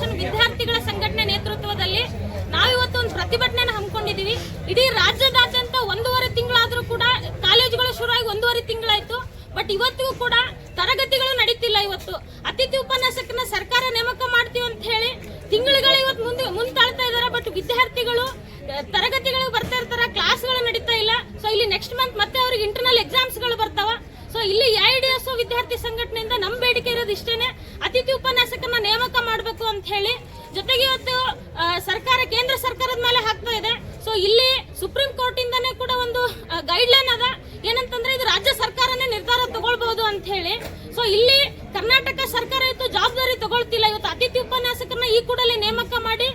Foundation ವಿದ್ಯಾರ್ಥಿಗಳ ಸಂಘಟನೆ ನೇತೃತ್ವದಲ್ಲಿ ನಾವಿವತ್ತು ಒಂದು ಪ್ರತಿಭಟನೆ ಹಮ್ಮಿಕೊಂಡಿದ್ದೀವಿ. ಇಡೀ ರಾಜ್ಯದಾದ್ಯಂತ ಒಂದೂವರೆ ತಿಂಗಳಾದರೂ ಕೂಡ ಕಾಲೇಜುಗಳು ಶುರುವಾಗಿ ಒಂದೂವರೆ ತಿಂಗಳಾಯ್ತು. ಬಟ್ ಇವತ್ತಿಗೂ ಕೂಡ ತರಗತಿಗಳು ನಡೀತಿಲ್ಲ ಇವತ್ತು. ಅತಿಥಿ ಉಪನ್ಯಾಸಕನ ಸರ್ಕಾರ ನೇಮಕ ಮಾಡ್ತೀವಿ ಅಂತ ಹೇಳಿ ತಿಂಗಳುಗಳು ಇವತ್ತು ಮುಂದೆ ಮುಂತಾಳ್ತಾ ಇದ್ದಾರೆ. ಬಟ್ ವಿದ್ಯಾರ್ಥಿಗಳು ತರಗತಿಗಳಿಗೆ ಬರ್ತಾ ಇರ್ತಾರೆ. ಕ್ಲಾಸ್ಗಳು ನಡೀತಾ ಇಲ್ಲ. ಸೊ ಇಲ್ಲಿ ನೆಕ್ಸ್ಟ್ ಮಂತ್ ಮತ್ತೆ ಅವ್ರಿಗೆ ಇಂಟರ್ನಲ್ ಎಕ್ಸಾಮ್ಸ್ಗಳು ಬರ್ತಾವ. ಸೊ ಇಲ್ಲಿ ಎಸ್ ವಿದ್ಯಾರ್ಥಿ ಸಂಘಟನೆಯಿಂದ ನಮ್ಮ ಬೇಡಿಕೆ ಇರೋದು ಇಷ್ಟೇನೆ. ಅತಿಥಿ ಉಪನ್ಯಾಸಕನ ನೇಮಕ ಮಾಡಬೇಕು ಅಂತ ಹೇಳಿ. ಜೊತೆಗೆ ಇವತ್ತು ಸರ್ಕಾರ, ಕೇಂದ್ರ ಸರ್ಕಾರದ ಮೇಲೆ ಹಾಕ್ತಾ ಇದೆ. ಸೊ ಇಲ್ಲಿ ಸುಪ್ರೀಂ ಕೋರ್ಟ್ ಇಂದನೇ ಕೂಡ ಒಂದು ಗೈಡ್ ಲೈನ್ ಅದ. ಏನಂತಂದ್ರೆ ಇದು ರಾಜ್ಯ ಸರ್ಕಾರನೇ ನಿರ್ಧಾರ ತಗೊಳ್ಬಹುದು ಅಂತ ಹೇಳಿ. ಸೊ ಇಲ್ಲಿ ಕರ್ನಾಟಕ ಸರ್ಕಾರ ಇವತ್ತು ಜವಾಬ್ದಾರಿ ತಗೊಳ್ತಿಲ್ಲ. ಇವತ್ತು ಅತಿಥಿ ಉಪನ್ಯಾಸಕರನ್ನ ಈ ಕೂಡಲೇ ನೇಮಕ ಮಾಡಿ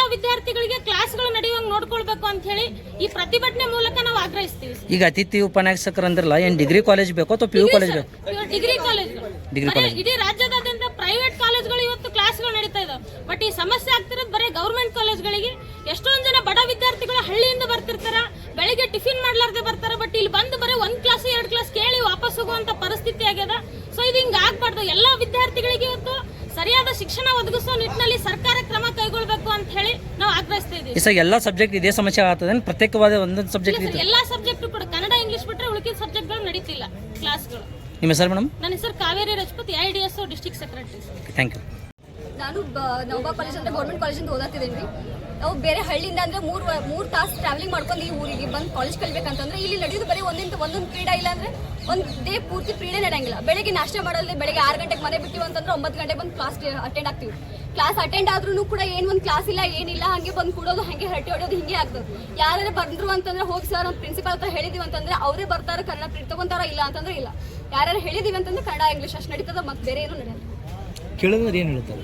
ಎಲ್ಲಾ ವಿದ್ಯಾರ್ಥಿಗಳಿಗೆ ಕ್ಲಾಸ್ಗಳು ನಡೆಯುವಂಗ್ ನೋಡ್ಕೊಳ್ಬೇಕು ಅಂತ ಹೇಳಿ ಈ ಪ್ರತಿಭಟನೆ ಮೂಲಕ ನಾವು ಆಗ್ರಹಿಸ್ತೀವಿ ಈಗ ಅತಿಥಿ ಉಪನ್ಯಾಸಕರು ಅಂದ್ರಲ್ಲ ಏನು ಡಿಗ್ರಿ ಕಾಲೇಜ್ ಬೇಕೋ ಅಥವಾ ಪಿ ಯು ಕಾಲೇಜ್ ಬೇಕು? ಡಿಗ್ರಿ ಕಾಲೇಜ್ ಡಿಗ್ರಿ ಕಾಲೇಜ್ ಇಡೀ ರಾಜ್ಯದಾದ್ಯಂತ ಪ್ರೈವೇಟ್ ಕಾಲೇಜ್ಗಳು ಇವತ್ತು ಕ್ಲಾಸ್ಗಳು ನಡೀತಾ ಇದಾವೆ. ಬಟ್ ಈ ಸಮಸ್ಯೆ ಆಗ್ತಿರೋದು ಬರೀ ಗೌರ್ಮೆಂಟ್ ಕಾಲೇಜ್ಗಳಿಗೆ ಎಷ್ಟೊಂದ್ ಜನ ಬಡ ವಿದ್ಯಾರ್ಥಿಗಳು ಹಳ್ಳಿಯಿಂದ ಬರ್ತಿರ್ತಾರ ಬೆಳಿಗ್ಗೆ ಟಿಫಿನ್ ಮಾಡ್ಲಾರ್ದೆ ಬರ್ತಾರ ಬಟ್ ಇಲ್ಲಿ ಬಂದು ಬರೀ ಒಂದ್ ಕ್ಲಾಸ್ ಎರಡ್ ಕ್ಲಾಸ್ ಕೇಳಿ ವಾಪಸ್ ಹೋಗುವಂತ ಪರಿಸ್ಥಿತಿ ಆಗ್ಯದ. ಸೊ ಇದು ಹಿಂಗ ಆಗ್ಬಾರ್ದು. ಎಲ್ಲಾ ವಿದ್ಯಾರ್ಥಿಗಳಿಗೆ ಇವತ್ತು ಸರಿಯಾದ ಶಿಕ್ಷಣ ಒದಗಿಸುವ ನಿಟ್ಟಿನಲ್ಲಿ ಸರ್ಕಾರ ಕ್ರಮ ಕೈಗೊಳ್ಬೇಕು ಅಂತ ಹೇಳಿ ನಾವು ಆಗ್ರಹಿಸ್ತಾ ಇದ್ದೀವಿ. ಈ ಸರ್ ಎಲ್ಲ ಸಬ್ಜೆಕ್ಟ್ ಇದೇ ಸಮಸ್ಯೆ ಆಗ್ತದೆ ಪ್ರತ್ಯೇಕವಾದ ಒಂದೊಂದು ಸಬ್ಜೆಕ್ಟ್ ಇದೆ ಎಲ್ಲಾ ಸಬ್ಜೆಕ್ಟ್ ಕೂಡ ಕನ್ನಡ ಇಂಗ್ಲಿಷ್ ಬಿಟ್ಟರೆ ಉಳಿದ ಸಬ್ಜೆಕ್ಟ್ಗಳು ನಡೀತಿಲ್ಲ ಕ್ಲಾಸ್ಗಳು ನಿಮ್ಮ ಹೆಸರು ಮೇಡಮ್? ನನ್ನ ಹೆಸರು Kaveri Rajput I D S district secretary thank you ನಾನು ನವಬಾ ಕಾಲೇಜ್ ಅಂತ ಗೌರ್ಮೆಂಟ್ ಕಾಲೇಜಿಂದ ಓದಾತಿದ್ದೀನಿ. ನಾವು ಬೇರೆ ಹಳ್ಳಿಯಿಂದ ಅಂದ್ರೆ ಮೂರು ಮೂರು ತಾಸು ಟ್ರಾವೆಲಿಂಗ್ ಮಾಡ್ಕೊಂಡು ಈ ಊರಿಗೆ ಬಂದು ಕಾಲೇಜ್ ಕಲಿಬೇಕಂತಂದ್ರೆ ಇಲ್ಲಿ ನಡೆಯೋದು ಬರೀ ಒಂದಿಂತ ಒಂದೊಂದು ಕ್ರೀಡೆ ಇಲ್ಲ ಅಂದ್ರೆ ಒಂದು ಡೇ ಪೂರ್ತಿ ಕ್ರೀಡೆ ನಡೆಯಂಗಿಲ್ಲ. ಬೆಳಗ್ಗೆ ನಾಷ್ಟ ಮಾಡಲ್ಲ ಬೆಳಗ್ಗೆ ಆರು ಗಂಟೆಗೆ ಮನೆ ಬಿಟ್ಟಿವಿ ಅಂತಂದ್ರೆ ಒಂಬತ್ತು ಗಂಟೆಗೆ ಬಂದು ಕ್ಲಾಸ್ ಅಟೆಂಡ್ ಆಗ್ತೀವಿ. ಕ್ಲಾಸ್ ಅಟೆಂಡ್ ಆದ್ರೂ ಕೂಡ ಏನು ಒಂದು ಕ್ಲಾಸ್ ಇಲ್ಲ, ಏನಿಲ್ಲ, ಹಂಗೆ ಬಂದು ಕೂಡೋದು, ಹಂಗೆ ಹರಟಿ ಹೊಡೆಯೋದು, ಹಿಂಗೆ ಆಗ್ತದೆ. ಯಾರು ಬಂದ್ರು ಅಂತಂದ್ರೆ ಹೋಗಿ ಸರ್ ನಮ್ಮ ಪ್ರಿನ್ಸಿಪಾಲ್ ಹತ್ರ ಹೇಳಿದೀವಿ ಅಂತಂದ್ರೆ ಅವರೇ ಬರ್ತಾರೆ, ಕನ್ನಡ ಪ್ರಿಂಟ್ ತಗೊಂತಾರ ಇಲ್ಲ ಅಂತಂದ್ರೆ ಇಲ್ಲ. ಯಾರು ಹೇಳಿದೀವಿ ಅಂತಂದ್ರೆ ಕನ್ನಡ ಇಂಗ್ಲೀಷ್ ಅಷ್ಟು ನಡೀತದ, ಮತ್ತೆ ಬೇರೆ ಏನು ನಡೆಯಲ್ಲ. ಕೇಳಿದ್ರೆ ಏನು ಹೇಳ್ತಾರೆ?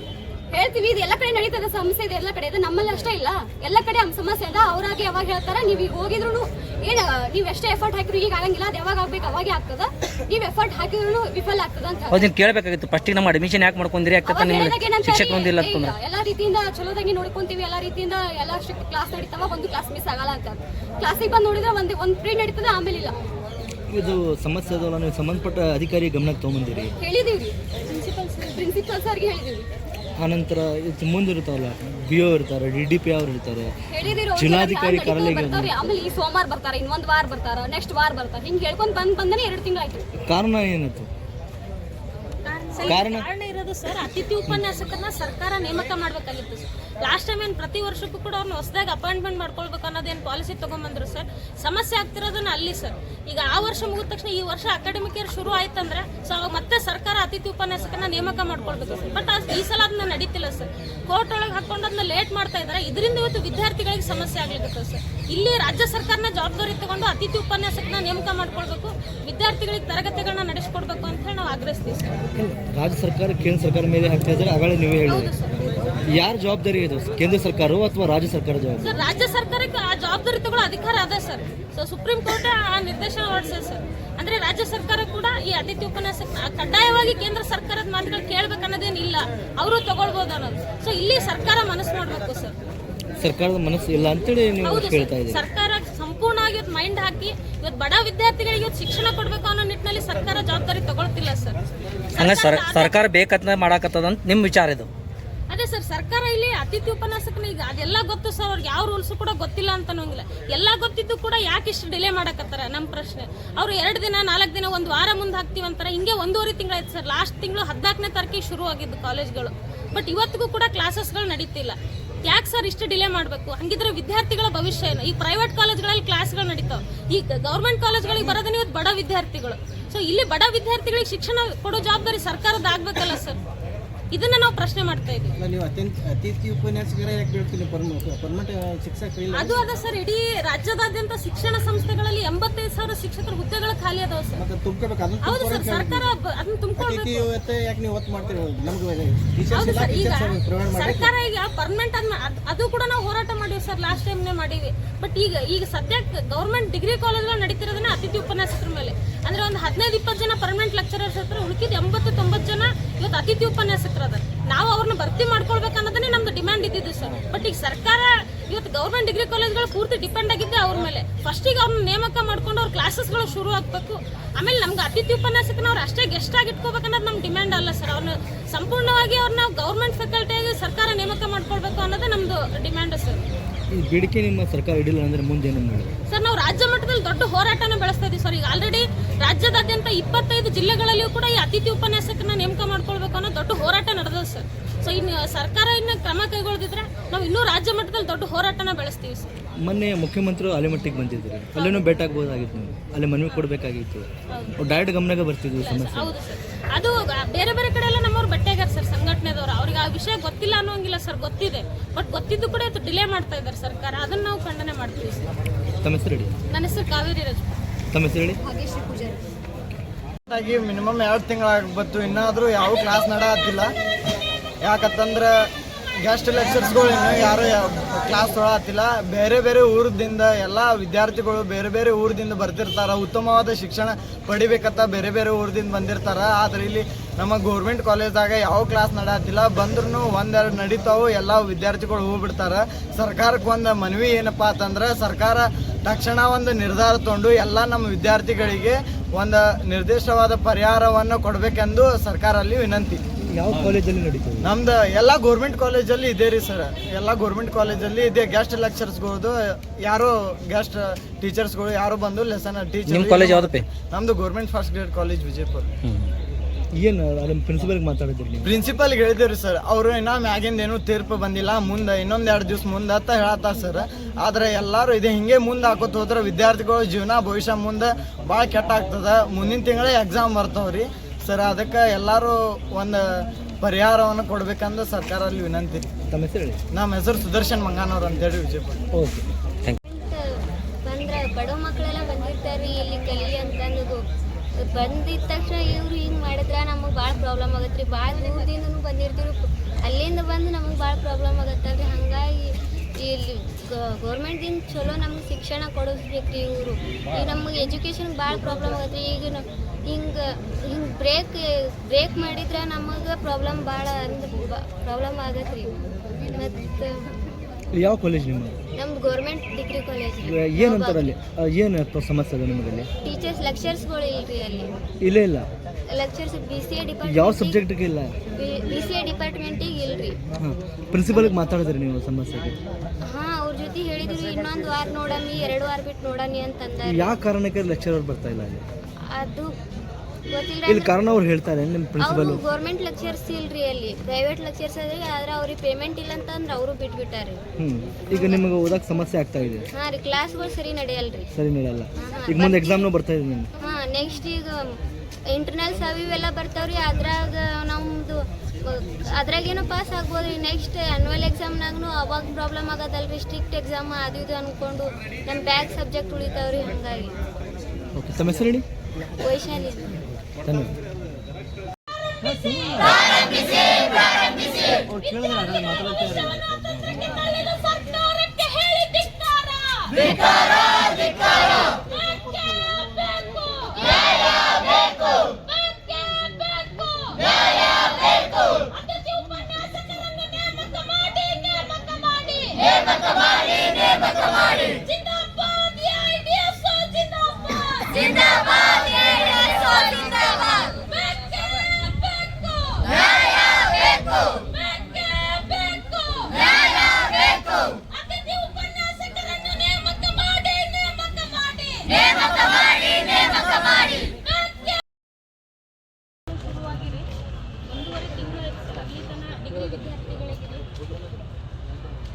ಹೇಳ್ತೀವಿ ಇದು ಎಲ್ಲ ಕಡೆ ನಡೀತದೆ ಸಮಸ್ಯೆ ಇದೆ ಎಲ್ಲ ಕಡೆ. ಇದು ನಮ್ಮಲ್ಲಿ ಅಷ್ಟೇ ಇಲ್ಲ. ಎಲ್ಲ ಕಡೆ ಸಮಸ್ಯೆ ಅದ ಅವ್ರಾಗಿ ಯಾವಾಗ ಹೇಳ್ತಾರ ನೀವು ಈಗ ಹೋಗಿದ್ರು ಏನ ನೀವು ಎಷ್ಟೇ ಎಫರ್ಟ್ ಹಾಕಿದ್ರು ಈಗ ಆಗಂಗಿಲ್ಲ ಅದು ಯಾವಾಗ ಆಗ್ಬೇಕು ಅವಾಗೆ ಆಗ್ತದ. ನೀವು ಎಫರ್ಟ್ ಹಾಕಿದ್ರು ವಿಫಲ ಆಗ್ತದ ಅಂತ. ಹೌದು ಕೇಳಬೇಕಾಗಿತ್ತು ಫಸ್ಟ್ ನಮ್ಮ ಅಡ್ಮಿಷನ್ ಯಾಕೆ ಮಾಡ್ಕೊಂಡ್ರಿ ಯಾಕೆ ಅಂತಂದ್ರೆ ಇಲ್ಲ, ರೀತಿಯಿಂದ ಚಲೋದಾಗಿ ನೋಡ್ಕೊಂತೀವಿ ಎಲ್ಲ ರೀತಿಯಿಂದ ಎಲ್ಲ ಕ್ಲಾಸ್ ನಡೀತಾವ ಒಂದು ಕ್ಲಾಸ್ ಮಿಸ್ ಆಗಲ್ಲ ಅಂತ. ಕ್ಲಾಸಿಗೆ ಬಂದು ನೋಡಿದ್ರೆ ಒಂದು ಒಂದು ಫ್ರೀ ನಡೀತದೆ ಆಮೇಲೆ ಇಲ್ಲ. ಇದು ಸಮಸ್ಯೆ ಅದಲ್ಲ ನೀವು ಸಂಬಂಧಪಟ್ಟ ಅಧಿಕಾರಿ ಗಮನಕ್ಕೆ ತೊಗೊಂಬಂದಿರಿ. ಹೇಳಿದೀವಿ ಪ್ರಿನ್ಸಿಪಲ್ ಸರ್ಗೆ ಹೇಳಿದೀವಿ ಆನಂತರ ಇದು ಮುಂದೆ ಇರ್ತಾವಲ್ಲ ಬಿ ಒ ಇರ್ತಾರೆ ಡಿ ಡಿ ಪಿ ಅವ್ರು ಇರ್ತಾರೆ. ಜಿಲ್ಲಾಧಿಕಾರಿ ಕಾರ್ಯಾಲಯ ಬರ್ತಾರೆ? ಆಮೇಲೆ ಈ ಸೋಮವಾರ ಬರ್ತಾರೆ ಇನ್ನೊಂದು ವಾರ ಬರ್ತಾರೆ ನೆಕ್ಸ್ಟ್ ವಾರ ಬರ್ತಾರೆ ಹಿಂಗೆ ಹೇಳ್ಕೊಂಡ್ ಬಂದ್ ಬಂದನೆ ಎರಡು ತಿಂಗಳಾಯ್ತು ಕಾರಣ ಏನಿತ್ತು ಕಾರಣ ಕಾರಣ ಇರೋದು ಸರ್ ಅತಿಥಿ ಉಪನ್ಯಾಸಕರನ್ನ ಸರ್ಕಾರ ನೇಮಕ ಮಾಡ್ಬೇಕಾಗಿತ್ತು ಸರ್. ಲಾಸ್ಟ್ ಟೈಮ್ ಏನು ಪ್ರತಿ ವರ್ಷಕ್ಕೂ ಕೂಡ ಅವ್ರನ್ನ ಹೊಸದಾಗಿ ಅಪಾಯಿಂಟ್ಮೆಂಟ್ ಮಾಡ್ಕೊಳ್ಬೇಕು ಅನ್ನೋದೇನು ಪಾಲಿಸಿ ತೊಗೊಂಬಂದ್ರು ಸರ್ ಸಮಸ್ಯೆ ಆಗ್ತಿರೋದನ್ನ ಅಲ್ಲಿ ಸರ್. ಈಗ ಆ ವರ್ಷ ಮುಗಿದ ತಕ್ಷಣ ಈ ವರ್ಷ ಅಕಾಡೆಮಿಕ್ ಇಯರ್ ಶುರು ಆಯ್ತಂದ್ರೆ ಸೊ ಅವಾಗ ಮತ್ತೆ ಸರ್ಕಾರ ಅತಿಥಿ ಉಪನ್ಯಾಸಕನ ನೇಮಕ ಮಾಡ್ಕೊಳ್ಬೇಕು ಸರ್. ಬಟ್ ಈ ಸಲ ಅದನ್ನ ನಡೀತಿಲ್ಲ ಸರ್. ಕೋರ್ಟ್ ಒಳಗೆ ಹಾಕೊಂಡು ಅದನ್ನ ಲೇಟ್ ಮಾಡ್ತಾ ಇದ್ದಾರೆ ಇದರಿಂದ ಇವತ್ತು ವಿದ್ಯಾರ್ಥಿಗಳಿಗೆ ಸಮಸ್ಯೆ ಆಗ್ಲಿಕ್ಕೆ ಸರ್. ಇಲ್ಲಿ ರಾಜ್ಯ ಸರ್ಕಾರನ ಜವಾಬ್ದಾರಿ ತಗೊಂಡು ಅತಿಥಿ ಉಪನ್ಯಾಸಕನ ನೇಮಕ ಮಾಡ್ಕೊಳ್ಬೇಕು. ವಿದ್ಯಾರ್ಥಿಗಳಿಗೆ ತರಗತಿಗಳನ್ನ ನಡೆಸ್ಕೊಡ್ಬೇಕು ಅಂತ ಹೇಳಿ ನಾವು ಆಗ್ರಹಿಸ್ತೀವಿ ಸರ್. ರಾಜ್ಯ ಸರ್ಕಾರ ಕೇಂದ್ರ ಸರ್ಕಾರ ಮೇಲೆ ಹಾಕ್ತಾ ಇದ್ದಾರೆ ಆಗಲೇ ನೀವೇ ಹೇಳಿ. ಯಾರ ಜವಾಬ್ದಾರಿ ಇದು? ಕೇಂದ್ರ ಸರ್ಕಾರ ಅಥವಾ ರಾಜ್ಯ ಸರ್ಕಾರ ಜವಾಬ್ದಾರಿ? ಸರ್ ರಾಜ್ಯ ಸರ್ಕಾರಕ್ಕೆ ಆ ಜವಾಬ್ದಾರಿ ತಗೊಳ್ಳೋ ಅಧಿಕಾರ ಅದ ಸರ್. ಸೊ ಸುಪ್ರೀಂ ಕೋರ್ಟ್ ಆ ನಿರ್ದೇಶನ ಹೊರಡಿಸಿದೆ ಸರ್. ಅಂದ್ರೆ ರಾಜ್ಯ ಸರ್ಕಾರ ಕೂಡ ಈ ಅತಿಥಿ ಉಪನ್ಯಾಸ ಕಡ್ಡಾಯವಾಗಿ ಕೇಂದ್ರ ಸರ್ಕಾರದ ಮಾತುಗಳು ಕೇಳ್ಬೇಕನ್ನೋದೇನಿಲ್ಲ ಅವರು ತಗೊಳ್ಬೋದು ಅನ್ನೋದು. ಸೊ ಇಲ್ಲಿ ಸರ್ಕಾರ ಮನಸ್ಸು ಮಾಡಬೇಕು ಸರ್. ಸರ್ಕಾರದ ಮನಸ್ಸು ಇಲ್ಲ ಅಂತೇಳಿ ನೀವು ಹೇಳ್ತಾ ಇದ್ದೀರಿ. ಸರ್ಕಾರ ಸಂಪೂರ್ಣವಾಗಿ ಇವತ್ತು ಮೈಂಡ್ ಹಾಕಿ ಇವತ್ತು ಬಡ ವಿದ್ಯಾರ್ಥಿಗಳಿಗೆ ಇವತ್ತು ಶಿಕ್ಷಣ ಕೊಡಬೇಕು ಅನ್ನೋ ನಿಟ್ಟಿನಲ್ಲಿ ಸರ್ಕಾರ ಜವಾಬ್ದಾರಿ ತಗೊಳ್ತಿಲ್ಲ ಸರ್. ಹಂಗೆ ಸರ್ ಸರ್ಕಾರ ಬೇಕಂತ ಮಾಡಾಕತ್ತದ ಅಂತ ನಿಮ್ಮ ವಿಚಾರ ಇದು. ಅದೇ ಸರ್, ಸರ್ಕಾರ ಇಲ್ಲಿ ಅತಿಥಿ ಉಪನ್ಯಾಸಕನ ಈಗ ಅದೆಲ್ಲ ಗೊತ್ತು ಸರ್, ಅವ್ರಿಗೆ ಯಾವ ರೂಲ್ಸ್ ಕೂಡ ಗೊತ್ತಿಲ್ಲ ಅಂತ ಅನ್ನೋಂಗಿಲ್ಲ ಎಲ್ಲ ಗೊತ್ತಿದ್ದು ಕೂಡ ಯಾಕೆ ಇಷ್ಟು ಡಿಲೇ ಮಾಡಕತ್ತಾರ ನಮ್ಮ ಪ್ರಶ್ನೆ. ಅವ್ರು ಎರಡು ದಿನ, ನಾಲ್ಕು ದಿನ, ಒಂದು ವಾರ ಮುಂದೆ ಹಾಕ್ತೀವಿ ಅಂತಾರೆ. ಹಿಂಗೆ ಒಂದೂವರೆ ತಿಂಗಳಾಯ್ತು ಸರ್. ಲಾಸ್ಟ್ ತಿಂಗಳು ಹದಿನಾಲ್ಕನೇ ತಾರೀಕಿಗೆ ಶುರು ಆಗಿದ್ದು ಕಾಲೇಜ್ಗಳು. ಬಟ್ ಇವತ್ತಿಗೂ ಕೂಡ ಕ್ಲಾಸಸ್ಗಳು ನಡೀತಿಲ್ಲ. ಯಾಕೆ ಸರ್ ಇಷ್ಟು ಡಿಲೇ ಮಾಡಬೇಕು? ಹಂಗಿದ್ರೆ ವಿದ್ಯಾರ್ಥಿಗಳ ಭವಿಷ್ಯ ಏನು? ಈ ಪ್ರೈವೇಟ್ ಕಾಲೇಜ್ಗಳಲ್ಲಿ ಕ್ಲಾಸ್ಗಳು ನಡೀತಾವೆ. ಈ ಗೌರ್ಮೆಂಟ್ ಕಾಲೇಜ್ಗಳಿಗೆ ಬರೋದನ್ನ ಇವತ್ತು ಬಡ ವಿದ್ಯಾರ್ಥಿಗಳು. ಸೊ ಇಲ್ಲಿ ಬಡ ವಿದ್ಯಾರ್ಥಿಗಳಿಗೆ ಶಿಕ್ಷಣ ಕೊಡೋ ಜವಾಬ್ದಾರಿ ಸರ್ಕಾರದ ಆಗ್ಬೇಕಲ್ಲ ಸರ್. ಇದನ್ನ ನಾವು ಪ್ರಶ್ನೆ ಮಾಡ್ತಾ ಇದ್ದೀವಿ ಅಲ್ಲ, ನೀವು ಅತ್ಯಂತ ಅತಿಥಿ ಉಪನ್ಯಾಸಕರ ಯಾಕೆ ಬೀಳ್ತೀನಿ ಪರ್ಮನೆಂಟ್ ಶಿಕ್ಷಕರಿಲ್ಲ ಅದು ಅದ ಸರ್ ಇಡೀ ರಾಜ್ಯದಾದ್ಯಂತ ಶಿಕ್ಷಣ ಸಂಸ್ಥೆಗಳಲ್ಲಿ ಎಂಬತ್ತೈದು ಸಾವಿರ ಶಿಕ್ಷಕರ ಹುದ್ದೆಗಳು ಖಾಲಿ ಅದಾವ ಸರ್. ಮತ್ತೆ ತುಂಬ್ಕೋಬೇಕು ಅದನ್ನ ಹೌದು ಸರ್ ಸರ್ಕಾರ ಅದನ್ನ ತುಂಬಿಕೊಳ್ಬೇಕು. ಅತಿಥಿ ಇವತ್ತೆ ಯಾಕೆ ನೀವು ಒತ್ತು ಮಾಡ್ತೀರಿ? ನಮ್ಗೆ ಹೌದು ಸರ್ ಈಗ ಸರ್ಕಾರ ಈಗ ಪರ್ಮನೆಂಟ್ ಅದನ್ನ ಅದು ಕೂಡ ನಾವು ಹೋರಾಟ ಮಾಡಿವಿ ಸರ್ ಲಾಸ್ಟ್ ಟೈಮ್ನೇ ಮಾಡೀವಿ. ಬಟ್ ಈಗ ಈಗ ಸದ್ಯಕ್ಕೆ ಗೌರ್ಮೆಂಟ್ ಡಿಗ್ರಿ ಕಾಲೇಜ್ಗಳು ನಡೀತಿರೋದನ್ನ ಅತಿಥಿ ಉಪನ್ಯಾಸಕರ ಮೇಲೆ. ಅಂದ್ರೆ ಒಂದು ಹದಿನೈದು ಇಪ್ಪತ್ತು ಜನ ಪರ್ಮನೆಂಟ್ ಲೆಕ್ಚರರ್ಸ್ ಹತ್ರ ಉಳಿಕಿದ ಎಂಬತ್ತು ತೊಂಬತ್ತು ಜನ ಇವತ್ತು ಅತಿಥಿ ಉಪನ್ಯಾಸಕರದ ಅದ ನಾವು ಅವ್ರನ್ನ ಭರ್ತಿ ಮಾಡ್ಕೊಳ್ಬೇಕು ಅನ್ನೋದನ್ನೇ ನಮ್ದು ಡಿಮ್ಯಾಂಡ್ ಇದ್ದಿದ್ದು ಸರ್. ಬಟ್ ಈಗ ಸರ್ಕಾರ ಇವತ್ತು ಗೌರ್ಮೆಂಟ್ ಡಿಗ್ರಿ ಕಾಲೇಜ್ಗಳು ಪೂರ್ತಿ ಡಿಪೆಂಡ್ ಆಗಿದ್ದೆ ಅವ್ರ ಮೇಲೆ. ಫಸ್ಟಿಗೆ ಅವ್ರನ್ನ ನೇಮಕ ಮಾಡ್ಕೊಂಡು ಅವ್ರ ಕ್ಲಾಸಸ್ಗಳು ಶುರು ಆಗಬೇಕು. ಆಮೇಲೆ ನಮ್ಗೆ ಅತಿಥಿ ಉಪನ್ಯಾಸಕನ ಅವ್ರು ಅಷ್ಟೇ ಗೆಸ್ಟ್ ಆಗಿ ಇಟ್ಕೋಬೇಕನ್ನೋದು ನಮ್ಮ ಡಿಮ್ಯಾಂಡ್ ಅಲ್ಲ ಸರ್. ಅವ್ರನ್ನ ಸಂಪೂರ್ಣವಾಗಿ ಅವ್ರನ್ನ ಗೌರ್ಮೆಂಟ್ ಫ್ಯಾಕಲ್ಟಿಯಾಗಿ ಸರ್ಕಾರ ನೇಮಕ ಮಾಡ್ಕೊಳ್ಬೇಕು ಅನ್ನೋದೇ ನಮ್ದು ಡಿಮ್ಯಾಂಡ್ ಸರ್. ಈ ಬೇಡಿಕೆ ನಿಮ್ಮ ಸರ್ಕಾರ ಇಡಿಲ್ಲ ಅಂದ್ರೆ ಮುಂದೆ ಸರ್ ರಾಜ್ಯ ಮಟ್ಟದಲ್ಲಿ ದೊಡ್ಡ ಹೋರಾಟನ ಬೆಳೆಸ್ತಾ ಇದೀವಿ ಸರ್. ಈಗ ಆಲ್ರೆಡಿ ರಾಜ್ಯದಾದ್ಯಂತ ಇಪ್ಪತ್ತೈದು ಜಿಲ್ಲೆಗಳಲ್ಲಿಯೂ ಕೂಡ ಈ ಅತಿಥಿ ಉಪನ್ಯಾಸಕನ ನೇಮಕ ಮಾಡ್ಕೊಳ್ಬೇಕು ಅನ್ನೋ ದೊಡ್ಡ ಹೋರಾಟ ನಡೆದ ಸರ್. ಸೊ ಇನ್ನು ಸರ್ಕಾರ ಇನ್ನು ಕ್ರಮ ಕೈಗೊಳ್ದಿದ್ರೆ ನಾವು ಇನ್ನೂ ರಾಜ್ಯ ಮಟ್ಟದಲ್ಲಿ ದೊಡ್ಡ ಹೋರಾಟನ ಬೆಳೆಸ್ತೀವಿ ಸರ್. ಮೊನ್ನೆ ಮುಖ್ಯಮಂತ್ರಿ ಅಲೆಮಟ್ಟಿಗೆ ಬಂದಿದ್ರು. ಅಲ್ಲೇನೂ ಭೇಟಾಗಬಹುದಾಗಿತ್ತು ಅಲ್ಲಿ ಮನವಿ ಕೊಡಬೇಕಾಗಿತ್ತು. ಡೈರೆಕ್ಟ್ ಗಮನಕ್ಕೆ ಬರ್ತಿದ್ವಿ ಸಮಸ್ಯೆ. ಹೌದು ಸರ್. ಅದು ಬೇರೆ ಬೇರೆ ಕಡೆ ಎಲ್ಲ ನಮ್ಮವ್ರು ಬಟ್ಟೆಗಾರ ಸರ್ ಸಂಘಟನೆದವರು. ಅವ್ರಿಗೆ ಆ ವಿಷಯ ಗೊತ್ತಿಲ್ಲ ಅನ್ನೋಂಗಿಲ್ಲ ಸರ್ ಗೊತ್ತಿದೆ. ಬಟ್ ಗೊತ್ತಿದ್ದು ಕೂಡ ಡಿಲೇ ಮಾಡ್ತಾ ಇದ್ದಾರೆ ಸರ್ಕಾರ. ಅದನ್ನು ನಾವು ಖಂಡನೆ ಮಾಡ್ತೀವಿ ಸರ್. ತಮ್ಮ ಹೆಸರು ಹೇಳಿ. ನನ್ನ ಹೆಸರು ಕಾವೇರಿ ತಮ್ಮ ಹೆಸರು ಹೇಳಿ. ಭಾಗ್ಯಶ್ರೀ ಪೂಜಾರಿ. ಆಗಿ ಮಿನಿಮಮ್ ಎರಡು ತಿಂಗಳಾಗ್ಬತ್ತು ಇನ್ನಾದರೂ ಯಾವ ಕ್ಲಾಸ್ ನಡಾತಿಲ್ಲ. ಯಾಕಂತಂದ್ರೆ ಗೆಸ್ಟ್ ಲೆಕ್ಚರ್ಸ್ಗಳು ಇನ್ನೂ ಯಾರು ಕ್ಲಾಸ್ ತೊಳತ್ತಿಲ್ಲ ಬೇರೆ ಬೇರೆ ಊರದಿಂದ ಎಲ್ಲ ವಿದ್ಯಾರ್ಥಿಗಳು ಬೇರೆ ಬೇರೆ ಊರದಿಂದ ಬರ್ತಿರ್ತಾರೆ. ಉತ್ತಮವಾದ ಶಿಕ್ಷಣ ಪಡಿಬೇಕಂತ ಬೇರೆ ಬೇರೆ ಊರದಿಂದ ಬಂದಿರ್ತಾರೆ. ಆದ್ರೆ ಇಲ್ಲಿ ನಮ್ಮ ಗೌರ್ಮೆಂಟ್ ಕಾಲೇಜ್ದಾಗ ಯಾವ ಕ್ಲಾಸ್ ನಡೆಯತ್ತಿಲ್ಲ ಬಂದ್ರೂ ಒಂದೆರಡು ನಡೀತಾವು ಎಲ್ಲ ವಿದ್ಯಾರ್ಥಿಗಳು ಹೋಗ್ಬಿಡ್ತಾರೆ. ಸರ್ಕಾರಕ್ಕೆ ಒಂದು ಮನವಿ ಏನಪ್ಪ ಅಂತಂದ್ರೆ ಸರ್ಕಾರ ತಕ್ಷಣ ಒಂದು ನಿರ್ಧಾರ ತಗೊಂಡು ಎಲ್ಲ ನಮ್ಮ ವಿದ್ಯಾರ್ಥಿಗಳಿಗೆ ಒಂದು ನಿರ್ದಿಷ್ಟವಾದ ಪರಿಹಾರವನ್ನು ಕೊಡಬೇಕೆಂದು ಸರ್ಕಾರಲ್ಲಿ ವಿನಂತಿ. ಯಾವ ಕಾಲೇಜಲ್ಲಿ ನಡೀತದೆ ನಮ್ದು ಎಲ್ಲ ಗೌರ್ಮೆಂಟ್ ಕಾಲೇಜಲ್ಲಿ ಇದೆ ರೀ ಸರ್. ಎಲ್ಲ ಗೌರ್ಮೆಂಟ್ ಕಾಲೇಜಲ್ಲಿ ಇದೆ ಗೆಸ್ಟ್ ಲೆಕ್ಚರ್ಸ್ಗಳದು ಯಾರೋ ಗೆಸ್ಟ್ ಟೀಚರ್ಸ್ಗಳು ಯಾರೋ ಬಂದು ಲೆಸನ್ ಟೀಚರ್ ಕಾಲೇಜ್ ಯಾವ್ದಪ್ಪಿ? ನಮ್ದು government first grade college Vijayapura. ಏನು ಅದನ್ನ ಪ್ರಿನ್ಸಿಪಲ್ಗೆ ಮಾತಾಡಿದ್ರಿ ನೀವು? ಪ್ರಿನ್ಸಿಪಲ್ಗೆ ಹೇಳಿದಿರಿ ಸರ್ ಅವರು ಇನ್ನ ಮ್ಯಾಗಿಂದ ಏನೂ ತೀರ್ಪು ಬಂದಿಲ್ಲ. ಮುಂದೆ ಇನ್ನೊಂದು ಎರಡು ದಿವ್ಸ ಮುಂದೆ ಅಂತ ಹೇಳತ್ತಾರ ಸರ್ ಆದ್ರೆ ಎಲ್ಲರೂ ಇದೆ ಹಿಂಗೆ ಮುಂದೆ ಹಾಕೋತ ಹೋದ್ರೆ ವಿದ್ಯಾರ್ಥಿಗಳ ಜೀವನ ಭವಿಷ್ಯ ಮುಂದೆ ಭಾಳ ಕೆಟ್ಟ ಆಗ್ತದ ಮುಂದಿನ ತಿಂಗಳೇ ಎಕ್ಸಾಮ್ ಬರ್ತಾವ್ರಿ. ಸರ್ ಅದಕ್ಕೆ ಎಲ್ಲರೂ ಒಂದು ಪರಿಹಾರವನ್ನು ಸರ್ಕಾರ ಅಲ್ಲಿ ವಿನಂತಿ. ತಮ್ಮ ಹೆಸರು ಹೇಳಿ. ನಮ್ಮ ಹೆಸರು ಸುದರ್ಶನ್ ಮಂಗಾನವ್ರು ಅಂತೇಳಿ ವಿಜಯಪುರ. ಓಕೆ ಬಂದ್ರೆ ಬಡ ಮಕ್ಕಳೆಲ್ಲ ಬಂದಿರ್ತಾರೆ ಇಲ್ಲಿ ಕಲಿ ಅಂತ ಅನ್ನೋದು ಬಂದಿದ ತಕ್ಷಣ ಇವರು ಹಿಂಗೆ ಮಾಡಿದ್ರೆ ನಮಗೆ ಭಾಳ ಪ್ರಾಬ್ಲಮ್ ಆಗತ್ತೆ ರೀ ಭಾಳ ದೂರದಿಂದನೂ ಬಂದಿರ್ತೀವಿ ಅಲ್ಲಿಂದ ಬಂದು ನಮಗೆ ಭಾಳ ಪ್ರಾಬ್ಲಮ್ ಆಗತ್ತಲ್ರಿ. ಹಾಗಾಗಿ ಇಲ್ಲಿ ಗೌರ್ಮೆಂಟ್ದಿಂದ ಚಲೋ ನಮ್ಗೆ ಶಿಕ್ಷಣ ಕೊಡಿಸ್ಬೇಕು ರೀ ಇವರು. ಈಗ ನಮಗೆ ಎಜುಕೇಶನ್ ಭಾಳ ಪ್ರಾಬ್ಲಮ್ ಆಗತ್ತೆ ಈಗ ಹಿಂಗೆ ಹಿಂಗೆ ಬ್ರೇಕ್ ಬ್ರೇಕ್ ಮಾಡಿದ್ರೆ ನಮಗೆ ಪ್ರಾಬ್ಲಮ್ ಭಾಳ ಅಂದ್ರೆ ಪ್ರಾಬ್ಲಮ್ ಆಗತ್ತೆ ರೀ ಮತ್ತು ಯಾವ ಕಾಲೇಜ್ ನಿಮ್ಮ? ನಮ್ದು ಗೌರ್ಮೆಂಟ್ ಡಿಗ್ರಿ ಕಾಲೇಜ್ ಏನಂತಾರೆ ಅಲ್ಲಿ ಏನು ಸಮಸ್ಯೆ ಅದ ನಿಮಗಲ್ಲಿ? ಟೀಚರ್ಸ್ ಲೆಕ್ಚರ್ಸ್ಗಳು ಇಲ್ರಿ ಅಲ್ಲಿ. ಇಲ್ಲೇ ಇಲ್ಲ. ಲೆಕ್ಚರ್ಸ್ ಬಿ ಸಿ ಎ ಯಾವ ಡಿಪಾರ್ಟ್ಮೆಂಟ್ ಸಬ್ಜೆಕ್ಟ್ಗೆ ಇಲ್ಲ? ಬಿ ಸಿ ಎ ಡಿಪಾರ್ಟ್ಮೆಂಟಿಗೆ ಇಲ್ರಿ. ಹಾಂ. ಪ್ರಿನ್ಸಿಪಲ್ಗೆ ಮಾತಾಡಿದ್ರಿ ನೀವು ಸಮಸ್ಯೆಗೆ? ಹಾ ಅವ್ರ ಜೊತೆ ಹೇಳಿದ್ವಿ ಇನ್ನೊಂದು ವಾರ ನೋಡಮಿ ಎರಡು ವಾರ ಬಿಟ್ಟು ನೋಡಮಿ ಅಂತಂದ ಯಾವ ಕಾರಣಕ್ಕೆ ಲೆಕ್ಚರರ್ ಬರ್ತಾ ಇಲ್ಲ ಅಲ್ಲಿ? ಅದು ಇಲ್ಲಿ ಕಾರಣ ಅವ್ರು ಹೇಳ್ತಾರೆ ನಿಮ್ಮ ಪ್ರಿನ್ಸಿಪಲ್ ಗೌರ್ಮೆಂಟ್ ಲೆಕ್ಚರ್ಸ್ ಇಲ್ರಿ ಅಲ್ಲಿ. ಪ್ರೈವೇಟ್ ಲೆಕ್ಚರ್ಸ್ ಅದ್ರಿ ಆದ್ರೆ ಅವ್ರಿಗೆ ಪೇಮೆಂಟ್ ಇಲ್ಲ ಅಂತಂದ್ರೆ ಅವರು ಬಿಟ್ಬಿಟ್ಟಾರೆ. ಈಗ ನಿಮಗೆ ಓದಕ್ಕೆ ಸಮಸ್ಯೆ ಆಗ್ತಾ ಇದೆ? ಹಾ ರೀ ಕ್ಲಾಸ್ಗಳು ಸರಿ ನಡೆಯಲ್ರಿ. ಸರಿ ನಡೆಯಲ್ಲ. ಈಗ ಮುಂದೆ ಎಕ್ಸಾಮ್ನೂ ಬರ್ತಾ ಇದೆ ನಿಮ್ಗೆ? ಹಾ ನೆಕ್ಸ್ಟ್ ಈಗ ಇಂಟರ್ನಲ್ಸ್ ಅವು ಇವೆಲ್ಲ ಬರ್ತಾವ್ರಿ ಅದ್ರಾಗ ನಮ್ದು ಅದ್ರಾಗೇನು ಪಾಸ್ ಆಗ್ಬೋದ್ರಿ. ನೆಕ್ಸ್ಟ್ ಆನ್ಯುವಲ್ ಎಕ್ಸಾಮ್ನಾಗೂ ಅವಾಗ ಪ್ರಾಬ್ಲಮ್ ಆಗೋದಲ್ರಿ. ಸ್ಟ್ರಿಕ್ಟ್ ಎಕ್ಸಾಮ್ ಅದು ಇದು ಅಂದ್ಕೊಂಡು ನಮ್ಮ ಬ್ಯಾಗ್ ಸಬ್ಜೆಕ್ಟ್ ಉಳಿತಾವ್ರಿ ಹಂಗಾಗಿ. ಓಕೆ ತಮ್ಮ ಹೆಸರು ಹೇಳಿ? ವೈಶಾಲಿ ಧನ್ಯವಾದ ಸರ್ಕಾರಕ್ಕೆ ಹೇಳಿ ಧಿಕ್ಕಾರ